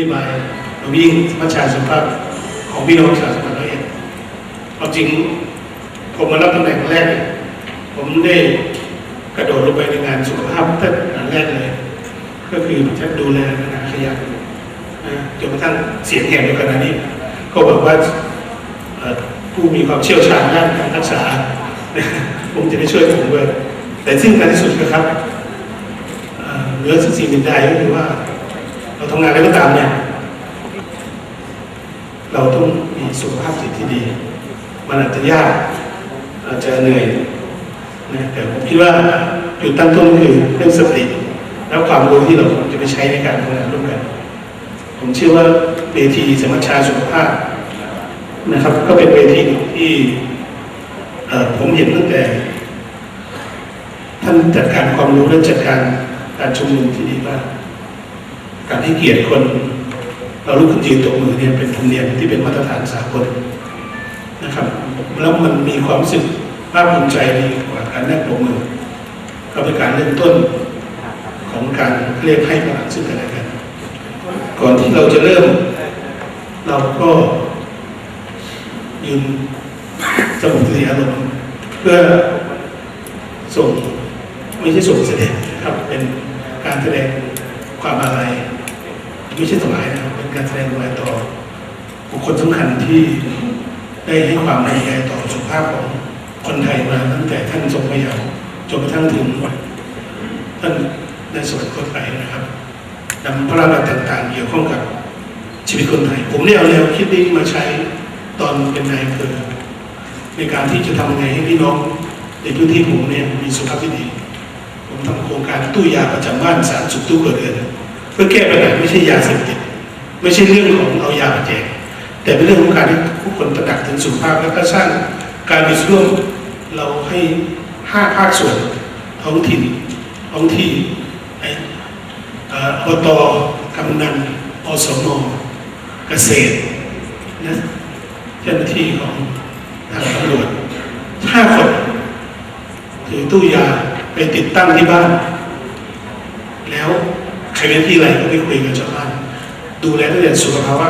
นี่มาเราวิ่งประชาสุขภาพของพี่น้องชาวจังหวัดร้อยเอ็ดความจริงผมมารับตำแหน่งแรก ผมได้กระโดดลงไปในงานสุขภาพตั้งแต่อันแรกเลย ก็คือจะดูแลปัญหาขยะนะจนกระทั่งเสียงแหบในขณะนี้ ก็บอกว่าผู้มีความเชี่ยวชาญด้านการรักษาผมจะได้ช่วยผมด้วยแต่ซึ่งการที่สุดนะครับเอ่อเหนือสิ่งอื่นใดก็คือว่า เราทำงานอะไรก็ตามเนี่ย เราต้องมีสุขภาพจิตที่ดี มันอาจจะยากอาจจะเหนื่อยนะแต่ผมคิดว่าจุดตั้งต้นคือเรื่องสติแล้วความรู้ที่เราจะไปใช้ในการทำงานร่วมกัน ผมเชื่อว่าเวทีสมัชชาสุขภาพนะครับ ก็เป็นเวทีที่ผมเห็นตั้งแต่ ท่านจัดการความรู้และจัดการการชุมนุมที่ดีมาก การให้เกียรติคนเราลุกขึ้นยืนตบมือเนี่ยเป็นธรรมเนียมที่เป็นมาตรฐานสากลนะครับ แล้วมันมีความรู้สึกภาคภูมิใจดีกว่าการนั่งปรบมือ ก็เป็นการเริ่มต้นของการเรียกให้พลังซึ่งกันและกัน ก่อนที่เราจะเริ่ม เราก็ยืนสงบสติอารมณ์เพื่อส่งไม่ใช่ส่งเสด็จครับเป็นการแสดงความอาลัย ไม่ใช่ถวายนะครับเป็นการแสดงความอาลัยต่อบุคคลสำคัญที่ได้ให้ความใส่ใจต่อสุขภาพของคนไทยมาตั้งแต่ท่านทรงพระเยาว์จนกระทั่งถึงท่านได้สวรรคตไปนะครับนำพระราชต่างๆเกี่ยวข้องกับชีวิตคนไทย ผมได้เอาแนวคิดนี้มาใช้ตอนเป็นนายอำเภอในการที่จะทำยังไงให้พี่น้องในพื้นที่ผมเนี่ยมีสุขภาพที่ดี ผมทำโครงการตู้ยาประจำบ้านสารสุขตู้เกิดเดือน พื่อแก้ปัญหาไม่ใช่ยาเสพติดไม่ใช่เรื่องของเอายาแจกแต่เป็นเรื่องของการที่ผู้คนตระหนักถึงสุขภาพแล้วก็สร้างการมีส่วนเราให้ห้าภาคส่วนท้องถิ่นท้องที่ไอเอ่อตกำนันอสมเกษตรนะเจ้าหน้าที่ของทางตำรวจห้าคนถือตู้ยาไปติดตั้งที่บ้าน แล้ว ครเป็นที่ไรก็ไปคุยกับชาวบ้านดูแลตั้งแต่สุขภาวะ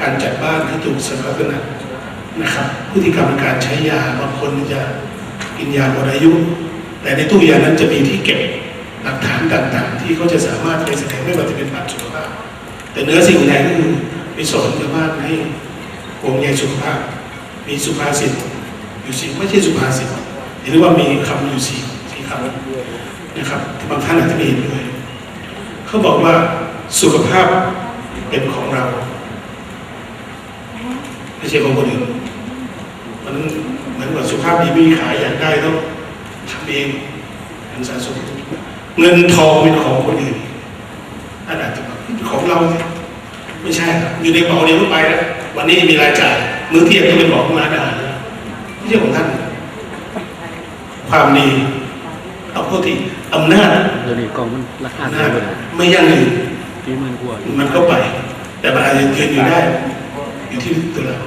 การจัดบ้านให้ถูกสถาปนานะครับพฤติกรรมการใช้ยาบางคนจะกินยาหมดอายุ แต่ในตู้ยานั้นจะมีที่เก็บหลักฐานต่างๆ ที่เขาจะสามารถไปแสดงไม่ว่าจะเป็นบัตรสุขภาพ แต่เนื้อสิ่งใดก็คือไปสอนชาวบ้านให้ห่วงใยสุขภาพ มีสุภาษิตอยู่สิไม่ใช่สุภาษิตหรือว่ามีคำอยู่สี่สี่คำนะครับบางท่านอาจจะไม่เห็นด้วย เขาบอกว่าสุขภาพเป็นของเราไม่ใช่ของคนอื่นมันเหมือนกับสุขภาพดีไม่มีขายอยากได้ต้องทำเองทำสะสมเงินทองเป็นของคนอื่นอันอาจจะเป็นของเราไม่ใช่อยู่ในกระเป๋าเดียวไปแล้ววันนี้มีรายจ่ายมื้อเที่ยงก็เป็นของร้านอาหารแล้วไม่ใช่ของท่าน ความดี เอาพวกที่อำนาจเดี๋ยวนี้กล่องมันราคาอำเท่านาจไหร่ไม่ยั่งยืนกี่หมื่นกว่าอยู่มันก็ไป แต่มันอาจจะยืนอยู่ได้ อยู่ที่ตัวเรา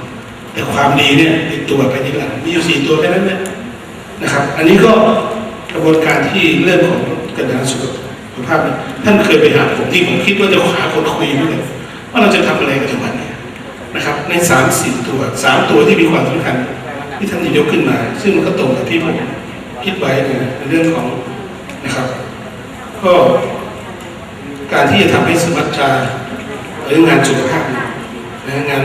แต่ความดีเนี่ยติดตัวไปที่หลังมีอยู่สี่ตัวแค่นั้นแหละนะครับ อันนี้ก็กระบวนการที่เรื่องของการงานสุขภาพเนี่ยท่านเคยไปหาผมที่ผมคิดว่าจะหาคนคุยด้วยว่าเราจะทำอะไรกับจังหวัดเนี่ยนะครับ ในสามสี่ตัวสามตัวที่มีความสำคัญที่ท่านยกขึ้นมา ซึ่งมันก็ตรงกับที่ผมคิดไว้เนี่ยในเรื่องของนะครับ ก็การที่จะทำให้สมัชชาหรืองานสุขภาพนะงาน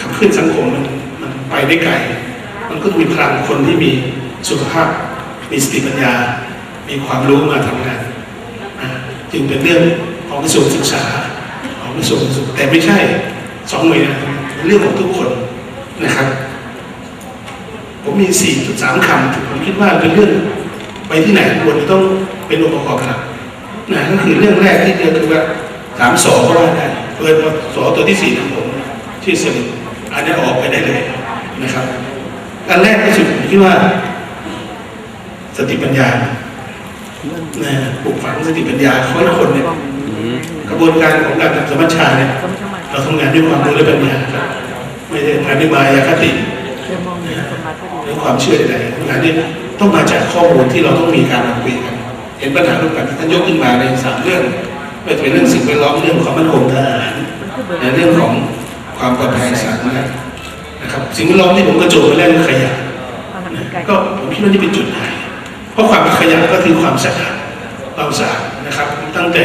ขับเคลื่อนสังคมมันมันไปได้ไกล มันก็ต้องมีพลังคนที่มีสุขภาพ มีสติปัญญา มีความรู้มาทำงานจึงเป็นเรื่องของกระทรวงศึกษาของกระทรวงสุขแต่ไม่ใช่สองหน่วยงานเป็นเรื่องของทุกคนนะครับ ผมมีสี่สามคำผมคิดว่าเป็นเรื่องไปที่ไหนควรจะต้อง เป็นองค์ประกอบหลักนะก็คือเรื่องแรกที่เจอคือว่าถามสอก็ว่าได้เปิดมาสอตัวที่สี่ของผมชื่อสลิดอันนี้ออกไปได้เลยนะครับอันแรกที่สุดผมคิดว่า สติปัญญานะปลูกฝังสติปัญญาเขาให้คนเนี่ยอืมกระบวนการของการทำสมัชชาเนี่ยเราทำงานด้วยความรู้และปัญญาครับไม่ได้ทำงานด้วยมายาคติหรือความเชื่อใดๆทำงานด้วยต้องมาจากข้อมูลที่เราต้องมีการมาคุยกัน เห็นปัญหาร่วมกันที่ท่านยกขึ้นมาในสามเรื่องไม่ว่าจะเป็นเรื่องสิ่งแวดล้อมเรื่องความมั่นคงทางอาหารในเรื่องของความปลอดภัยสาธารณะนะครับสิ่งแวดล้อมที่ผมกระโจนไปแรกคือขยะก็ผมคิดว่านี่เป็นจุดหายเพราะความขยะก็คือความสะอาดความสะอาดนะครับ ตั้งแต่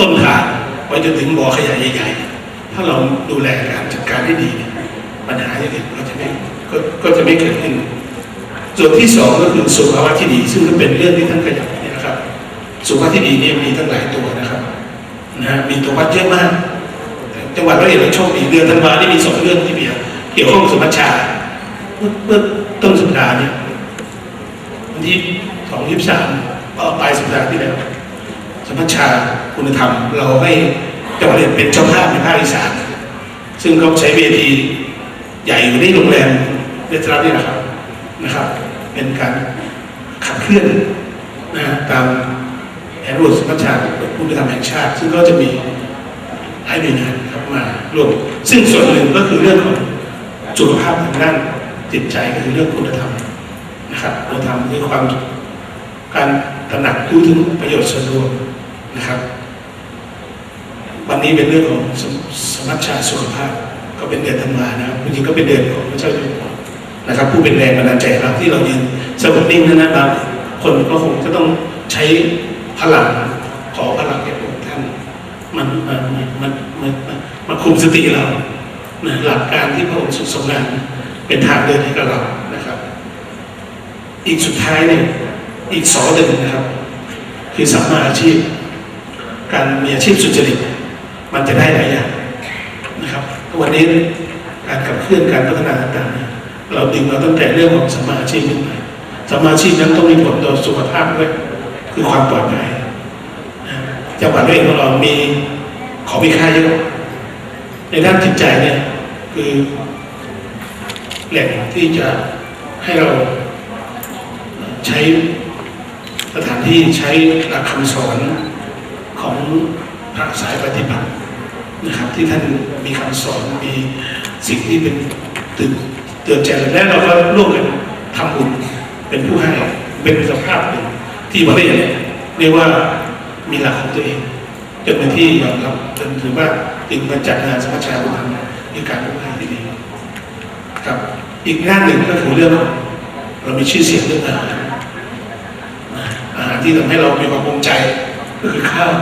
ต้นทางไปจนถึงบ่อขยะใหญ่ๆ ถ้าเราดูแลการจัดการได้ดีปัญหาอย่างนี้ก็จะไม่ก็จะไม่เกิดขึ้นส่วนที่สองก็คือสุขภาวะที่ดี ซึ่งก็เป็นเรื่องที่ท่านขยับเนี่ย สุขภาพที่ดีเนี่ยมีทั้งหลายตัวนะครับนะฮะมีตัววัดเยอะมากจังหวัดร้อยเอ็ดเราโชคดีเดือนธันวานี่มีสองเรื่องที่เกี่ยวเกี่ยวข้องกับสมัชชาเมื่อเมื่อต้นสัปดาห์เนี่ยวันที่สองยี่สามปลายสัปดาห์ที่แล้วสมัชชาคุณธรรม เราให้จังหวัดเอ็ดเป็นเจ้าภาพในภาคอีสานซึ่งเขาใช้เวทีใหญ่อยู่ในโรงแรมเรสตอรานนี่นะครับนะครับ เป็นการขับเคลื่อนนะตาม นรวดสมัชชาคุณธรรมแห่งชาติ ซึ่งก็จะมีหลายหน่วยงานครับมาร่วมซึ่งส่วนหนึ่งก็คือเรื่องของสุขภาพทางด้านจิตใจก็คือเรื่องคุณธรรมนะครับคุณธรรมคือความการตระหนักรู้ถึงประโยชน์ส่วนรวมนะครับ วันนี้เป็นเรื่องของสมสมัชชาสุขภาพ ก็เป็นเดือนธันวานะครับจริงๆก็เป็นเดือนของพระเจ้าอยู่หัวนะครับ ผู้เป็นแรงบันดาลใจเราที่เรายืนสงบนิ่งนั้นนะครับคนก็คงจะต้องใช้ พลังขอพลังแก่พระองค์ท่านมันมันมันมันมันมันมันคุมสติเรานะหลักการที่พระองค์ทรงงานเป็นทางเดินให้กับเรานะครับ อีกสุดท้ายเนี่ยอีกสองหนึ่งนะครับ คือสัมมาอาชีพ การมีอาชีพสุจริตมันจะได้หลายอย่างนะครับวันนี้การขับเคลื่อนการพัฒนาต่างๆเราดึงเราตั้งแต่เรื่องของสัมมาอาชีพขึ้นมาสัมมาอาชีพนั้นต้องมีผลต่อสุขภาพด้วยคือความปลอดภัย จังหวัดด้วยของเรามีของมีค่าเยอะในด้านจิตใจเนี่ยคือแหล่งที่จะให้เราใช้สถานที่ใช้หลักคำสอนของพระสายปฏิบัตินะครับ ที่ท่านมีคำสอนมีสิ่งที่เป็นตื่นเตือนใจและเราก็ร่วมกันทำบุญเป็นผู้ให้เป็นสภาพหนึ่งที่ประเทศเนี่ยเรียกว่า มีหลักของตัวเองจนเป็นที่ยอมรับจนถือว่าถึงมาจัดงานสมัชชาบุญธรรมมีการรู้งานที่ดีครับ อีกงานหนึ่งก็คือเรื่อง เรามีชื่อเสียงเรื่องอาหารอาหารที่ทำให้เรามีความภูมิใจก็คือข้าว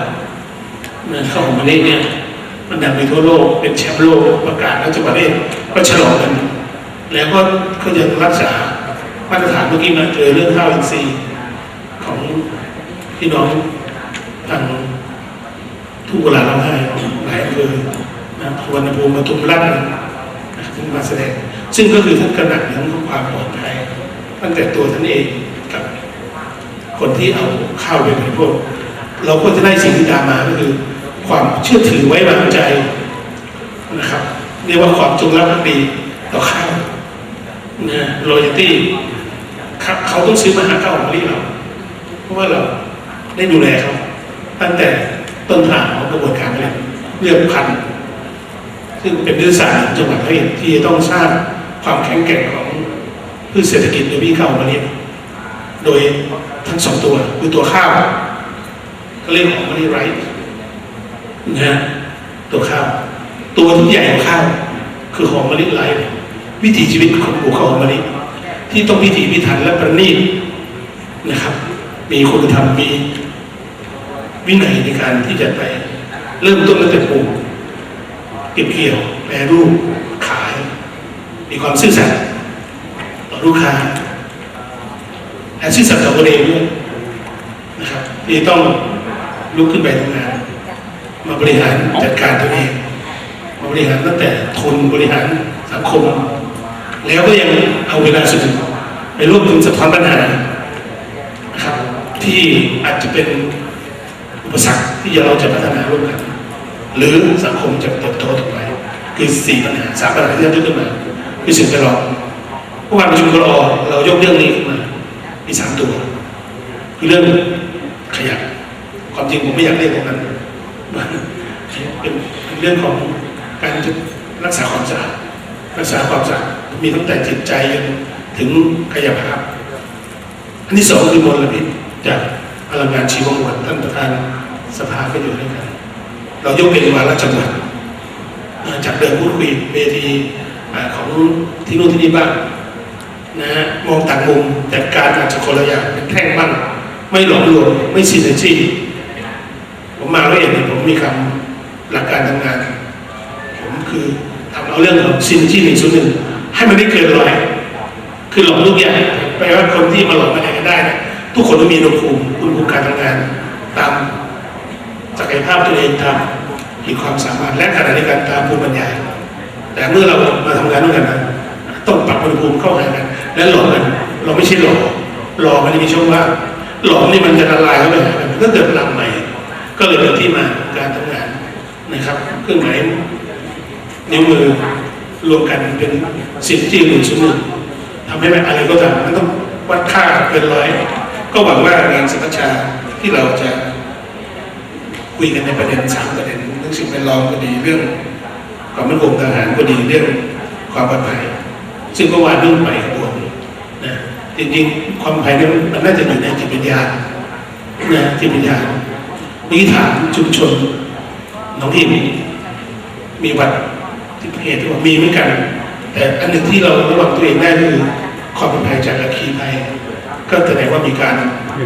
นะข้าวของประเทศเนี่ยมันดังไปทั่วโลกเป็นแชมป์โลกประกาศแล้วจังหวัดเองก็ฉลองกันแล้วก็ก็ยังรักษามาตรฐานเมื่อกี้มาเจอเรื่องข้าวอินทรีย์ของพี่น้อง ทางทุกเวลาเราให้หลายอำเภอนะสุวรรณภูมิปทุมราชนะครับที่มาแสดง ซึ่งก็คือท่านกระหนักเรื่องความปลอดภัยตั้งแต่ตัวท่านเองกับคนที่เอาข้าวไปบริโภคเราก็จะได้สิ่งที่ตามมาก็คือ ความเชื่อถือไว้วางใจนะครับเรียกว่าความจงรักภักดีต่อข้าวนะโรยตี้เขาต้องซื้อมาหาข้าวของเราเพราะว่าเราได้ดูแลเขา ตั้งแต่ต้นทางของกระบวนการผลิตเลือกพันธุ์ซึ่งเป็นยุทธศาสตร์จังหวัดร้อยเอ็ดที่จะต้องสร้างความแข็งแกร่งของพืชเศรษฐกิจโดยพี่เข้ามาเลี้ยโดยทั้งสองตัวคือตัวข้าวก็เรียกของมะลิไรซ์นะฮะตัวข้าว ตัวที่ใหญ่กว่าข้าวคือหอมมะลิไรซ์วิถีชีวิตของปลูกข้าวหอมมะลิที่ต้องพิถีพิถันและประณีตนะครับ มีคุณธรรมมี วินัยในการที่จะไปเริ่มต้นตั้งแต่ปลูกเก็บเกี่ยวแปรรูปขาย มีความซื่อสัตย์ต่อลูกค้าและซื่อสัตย์ต่อตัวเองด้วยนะครับที่ต้องลุกขึ้นไปทำงาน มาบริหารจัดการตัวเองมาบริหารตั้งแต่ทุนบริหารสังคม แล้วก็ยังเอาเวลาส่วนไปร่วมถึงสะท้อนปัญหานะครับที่อาจจะเป็น อุปสรรคที่เราจะพัฒนาร่วมกัน หรือสังคมจะเติบโตต่อไปคือสี่ปัญหาสามปัญหาที่เรายกขึ้นมาคือสิ่งแวดล้อมเมื่อวานประชุมกรอเรายกเรื่องนี้ขึ้นมามีสามตัวคือเรื่องขยะความจริงผมไม่อยากเรียกตรงนั้นเป็นเรื่องของการรักษาความสะอาดรักษาความสะอาดมีตั้งแต่จิตใจจนถึงกายภาพ อันที่สองคือมลพิษจากพลังงานชีวมวลท่านประธาน สภาก็อยู่ด้วยกัน เรายกเป็นวาระจังหวัดจากเดิมพูดคุยเวทีของที่นู่นที่นี่บ้างนะฮะมองต่างมุมแต่การอาจจะคนละอย่างเป็นแท่งบ้างไม่หลอมรวมไม่ซีเนจี้ผมมาแล้วเองเนี่ยผมมีคำหลักการทำงาน ผมคือทำเอาเรื่องของซีเนจี้หนึ่งส่วนหนึ่งให้มันได้เกินร้อยคือหลอกลูกอย่างแปลว่าคนที่มาหลอกมาไหนกันได้ ทุกคนต้องมีอุณหภูมิอุณหภูมิการทำงาน ศักยภาพตัวเองตามขีดความสามารถและขณะเดียวกันตามภูมิปัญญา แต่เมื่อเรามาทำงานด้วยกันนะต้องปรับอุณหภูมิเข้าหากันและหลอมกันเราไม่ใช่หลอหลอมันจะมีช่องว่างหลอมนี่มันจะละลายเข้าไปกันมันก็เกิดพลังใหม่ ก็เลยเป็นที่มาการทำงานนะครับเครื่องหมายนิ้วมือรวมกันเป็นสิ่งที่หนึ่งส่วนหนึ่งทำให้แบบอะไรก็ตามมันต้องวัดค่าเป็นร้อย ก็หวังว่างานสัมมชาที่เราจะ คุยกันในประเด็นสามประเด็นเรื่องสิ่งแวดล้อมก็ดีเรื่องความมั่นคงทหารก็ดีเรื่องความปลอดภัยซึ่งก็วาดเรื่องไปขบวนนะจริงๆความปลอดภัยนั้นมันน่าจะอยู่ในจิตวิญญาณนะจิตวิญญาณเมื่อกี้ถามชุมชนน้องพิมมีวัดที่เหตุที่ว่ามีเหมือนกัน แต่อันหนึ่งที่เราระวังตัวเองได้คือความปลอดภัยจากอัคคีภัยก็แสดงว่ามีการ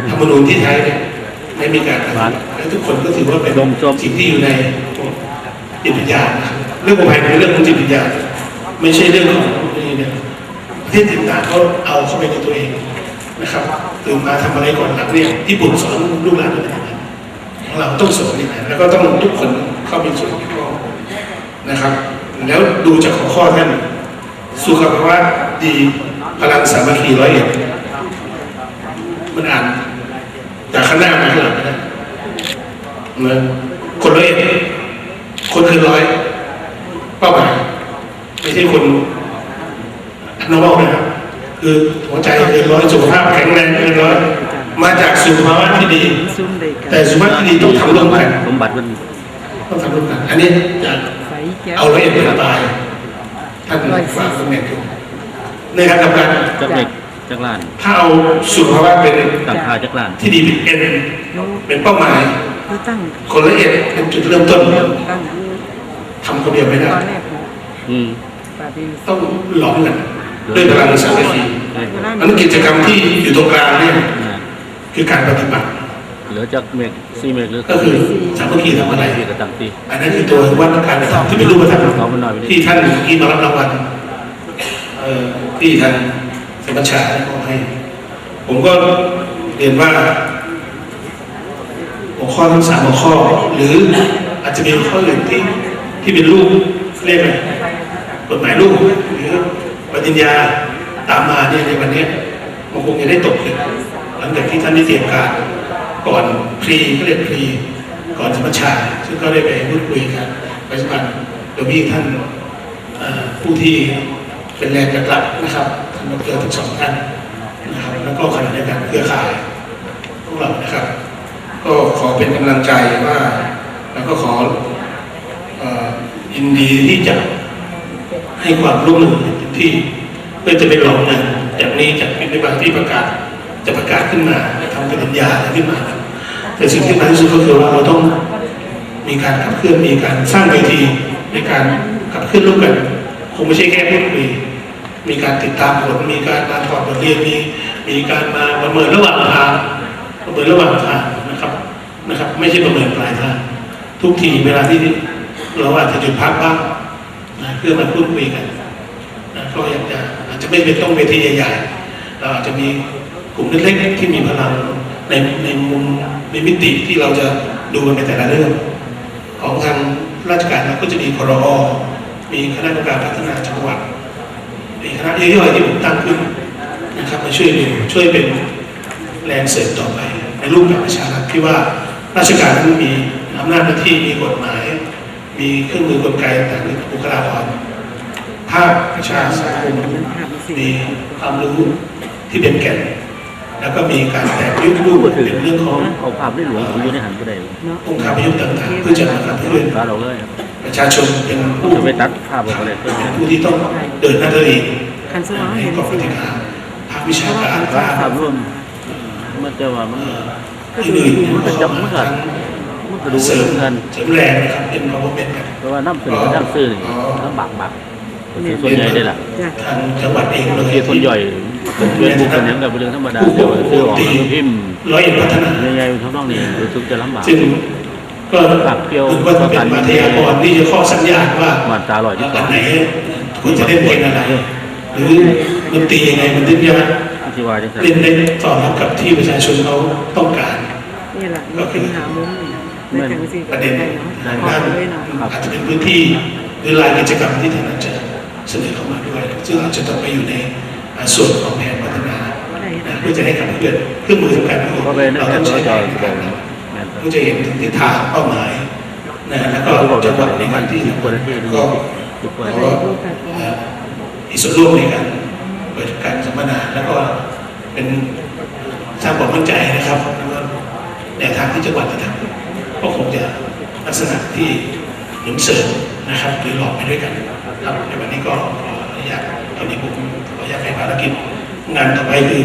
ธรรมนูญที่ไทยเนี่ยไม่มีการหวานและ ทุกคนก็ถือว่าเป็นลมจมสิ่งที่อยู่ในจิตวิญญาณนะครับเรื่องของภัยเป็นเรื่องของจิตวิญญาณไม่ใช่เรื่องของนี่เนี่ยประเทศต่างๆก็เอาเข้าไปในตัวเองนะครับตื่นมาทำอะไรก่อนหลังเนี่ยที่บุญสอนลูกหลานเราเป็นอย่างนั้นของเราต้องสอนอย่างนั้นแล้วก็ต้องทุกคนเข้ามีส่วนเกี่ยวข้องนะครับ แล้วดูจากหัวข้อท่านสุขภาวะดีพลังสามัคคีร้อยเอ็ดมันอ่านจากข้างหน้ามาข้างหลัง นะเหมือนคนร้อยเอ็ดคนเกินร้อยเป้าหมายไม่ใช่คนอันนอกนะครับคือหัวใจเกินร้อยสุขภาพแข็งแรงเกินร้อยมาจากสุขภาวะที่ดีซุ่มเด็กแต่สุขภาพที่ดีต้องทำร่วมกันสมบัติมันต้องทำร่วมกัน อันนี้จะไฟแก้วเอาร้อยเอ็ดเป็นตายท่านฝากตำแหน่งอยู่ในทางกลับกันจักเล็กจักล้าน ถ้าเอาสุขภาวะเป็นต่างคาจักล้านที่ดีเป็นเอ็นโน้เป็นเป้าหมายคือ ตั้งคนละเอียดเป็นจุดเริ่มต้นตั้งทำคนเดียวไม่ตได้อนแรกอืมปาดีต้องหลอมกันด้วยพลังสามัคคีได้ครับอันนั้นกิจกรรมที่อยู่ตรงกลางเนี่ยนะคือการปฏิบัติเหลือจากเมกซีเมกหรือก็คือสามัคคีทำอะไรที่กระตังตีอันนั้นคือตัววัดการกระทำที่เป็นรูปธรรมเอามันหน่อยไปดิที่ท่านเมื่อกี้มารับรางวัลเอ่อที่ทางสมัชชาได้มอบให้ผมก็เรียนว่า หัวข้อทั้งสามหัวข้อ หรืออาจจะมีหัวข้ออื่นที่ที่เป็นรูปเรียกอะไรกฎหมายลูกหรือปฏิญญาตามมาเนี่ยในวันนี้มันคงจะได้ตกผลึกหลังจากที่ท่านได้เตรียมการก่อนพรีก็เรียกพรีก่อนสมัชชา ซึ่งก็ได้ไปพูดคุยกันปัจจุบันโดยมีท่านผู้ที่เป็นแรงกระตับนะครับท่านดรทั้งสองท่านนะครับแล้วก็ขณะเดียวกันเครือข่ายพวกเรานะครับ ก็ขอเป็นกำลังใจว่า แล้วก็ขอยินดีที่จะให้ความร่วมมือที่เพื่อจะไปลองงานจากนี้จากพิธีบัติที่ประกาศจะประกาศขึ้นมาทำปฏิญญาอะไรขึ้นมา แต่สิ่งที่สำคัญที่สุดก็คือว่าเราต้องมีการขับเคลื่อนมีการสร้างเวทีในการขับเคลื่อนร่วมกันคงไม่ใช่แค่พูดคุยมีการติดตามผลมีการมาถอดบทเรียนมีมีการมาประเมินระหว่างทางประเมินระหว่างทาง นะครับ ไม่ใช่ประเมินปลายทางทุกทีเวลาที่เราอาจจะหยุดพักบ้างนะเพื่อมาพูดคุยกันนะก็อยากจะอาจจะไม่เป็นต้องเวทีใหญ่ๆเราอาจจะมีกลุ่มเล็กๆที่มีพลังในในมุมในมิติที่เราจะดูกันในแต่ละเรื่อง ของทางราชการเราก็จะมีพรอมีคณะกรรมการพัฒนาจังหวัดมีคณะย่อยๆที่ผมตั้งขึ้นนะครับมาช่วยดูช่วยเป็นแรงเสริมต่อไปในรูปแบบประชารัฐที่ว่า ราชการนั้นมีอำนาจหน้าที่มีกฎหมาย มีเครื่องมือกลไกต่างๆบุคลากรภาคประชาสังคมมีความรู้ที่เป็นแก่น แล้วก็มีการแต่งยุครูปพูดถึงเป็นเรื่องของเอาภาพได้หลวงผมอยู่ในหันก็ได้เนาะองค์การประยุกต์ต่างๆเพื่อจะมาขับเคลื่อนตาเราเลยครับประชาชนเป็นผู้จะไปตัดภาพออกมาเลยเพื่อนผู้ที่ต้องเดินหน้าตัวเองคันสว่างให้เห็นกองปฏิการภาควิชาการภาคภาพร่วมมันจะว่ามัน ที่อื่นมันจะมันก็มันก็ดูเสริมเงินเสริมแรงนะครับเป็น empowerment กันเพราะว่าน้ำเสนอน้ำซื้อนี่ลำบากบักส่วนใหญ่ได้ล่ะจ้ะทางจังหวัดเองเลยที่คนย่อยเป็นเพื่อนบุกกันยังกับเป็นเรื่องธรรมดาแต่ว่าซื้อออกแล้วพิมพ์ร้อยเอ็ดพัฒนาใหญ่ๆทั้งน้องนี่รู้สึกจะลำบากซึ่งก็ปากเปรี้ยวถือว่าเป็นมาทยากรที่จะข้อสัญญาณว่ามาตราลอยที่สอัอนงไหนควรจะเล่นเพลงอะไรหรือดนตรียังไงมันถึงจะที่ว่าจังซั่นเล่นได้ตอบรับกับที่ประชาชนเขาต้องการ นี่แหละนี่เป็นหามุมนี่ในทางสิประเด็นได้ทางเนาะขอด้านเลยเนาะอาจจะเป็นพื้นที่หรือรายกิจกรรมที่ท่านอาจจะเสนอเข้ามาด้วย ซึ่งอาจจะต้องไปอยู่ในอ่าส่วนของแผนพัฒนาได้นะเพื่อจะให้ขับเคลื่อนเครื่องมือสำคัญก็คือก็ไปนั่นเราแหต้ละองก็ใช้จะในบอการกนั้นแม่นเพื่อจะเห็นถึงทิศทางเป้าหมายนะแล้วก็เขาบอกจัจะงหบอวักดในมักานรที่สิบกว่านาทีหรือก็สิบกว่าแล้วนาทีก็เอ่อมีส่วนร่วมในการเปิดการสัมมนาแล้วก็เป็นสร้างความมั่นใจนะครับแล้วก็ แนวทางที่จังหวัดจะทำก็คงจะลักษณะที่หนุนเสริมนะครับหรือหลอกไปด้วยกันครับในวันนี้ก็ขออนุญาตตอนนี้ผมขออนุญาตไปภารกิจงานต่อไปคือ